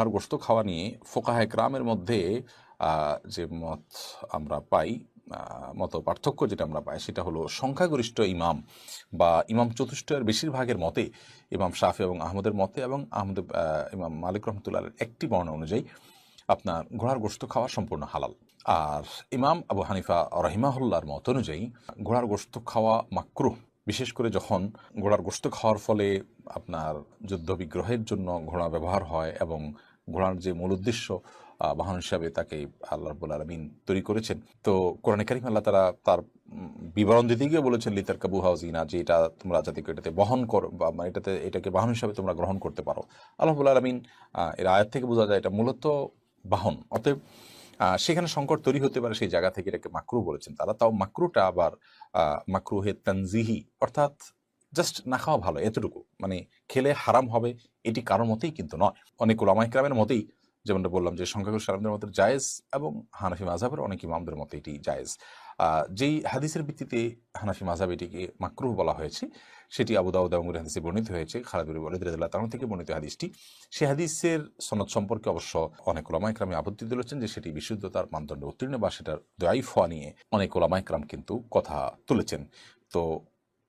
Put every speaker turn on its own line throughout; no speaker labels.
ঘোড়ার গোস্ত খাওয়া নিয়ে ফোকাহে গ্রামের মধ্যে যে মত আমরা পাই মত পার্থক্য যেটা আমরা পাই সেটা হলো সংখ্যাগরিষ্ঠ ইমাম বা ইমাম চতুষ্টের বেশিরভাগের মতে ইমাম শাফি এবং আহমদের মতে এবং আহমদ ইমাম মালিক রহমতুল্লাহ একটি বর্ণনা অনুযায়ী আপনার ঘোড়ার গোস্ত খাওয়া সম্পূর্ণ হালাল। আর ইমাম আবু হানিফা রহিমাহুল্লার মত অনুযায়ী ঘোড়ার গোস্ত খাওয়া মাকরুহ। বিশেষ করে যখন ঘোড়ার গোস্ত খাওয়ার ফলে আপনার যুদ্ধ বিগ্রহের জন্য ঘোড়া ব্যবহার হয় এবং ঘোড়ার যে মূল উদ্দেশ্য বাহন হিসাবে তাকে আল্লাহ রবুল আলমিন তৈরি করেছেন। তো কোরআন কারিম আল্লাহ তারা তার বিবরণ দিতে গিয়ে বলেছেন লিতার কাবু হাউজিনা যে এটা তোমরা যাতে এটাতে বহন কর বা মানে এটাতে এটাকে বাহন হিসাবে তোমরা গ্রহণ করতে পারো। আল্লাহ রবুল আলমিন এর আয়াত থেকে বোঝা যায় এটা মূলত বাহন। অতএব সেখানে সংকট তৈরি হতে পারে সেই জায়গা থেকে এটাকে মাকরু বলেছেন। তারা তাও মাকরুটা আবার আহ, মাকরুহে তানজিহি অর্থাৎ জাস্ট না খাওয়া ভালো, এতটুকু। মানে খেলে হারাম হবে এটি কারোর মতেই কিন্তু নয়। অনেক ওলামাইকরামের মতেই যেমনটা বললাম যে সংখ্যাগরিষ্ঠ আলমদের মতো জায়েজ এবং হানাফি মাঝাবের অনেক ইমামদের মতো এটি জায়েজ। যেই হাদিসের ভিত্তিতে হানাফি মাঝাব এটিকে মাকরুহ বলা হয়েছে, সেটি আবু দাউদ এবং হাদিসে বর্ণিত হয়েছে খালাদুর বলিদ রাদিয়াল্লাহু থেকে বর্ণিত হাদিসটি। সে হাদিসের সনদ সম্পর্কে অবশ্য অনেক ওলামাইকরামে আপত্তি তুলেছেন যে সেটি বিশুদ্ধতার মানদণ্ড উত্তীর্ণ বা সেটার দয়াই ফোয়া নিয়ে অনেক ওলামাইকরাম কিন্তু কথা তুলেছেন। তো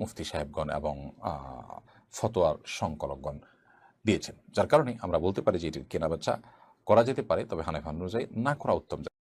মুফতি সাহেবগণ এবং ফতোয়ার সংকলকগণ দিয়েছেন। যার কারণে আমরা বলতে পারি যে এটির কেনাবেচা করা যেতে পারে, তবে হানেফান অনুযায়ী না করা উত্তম।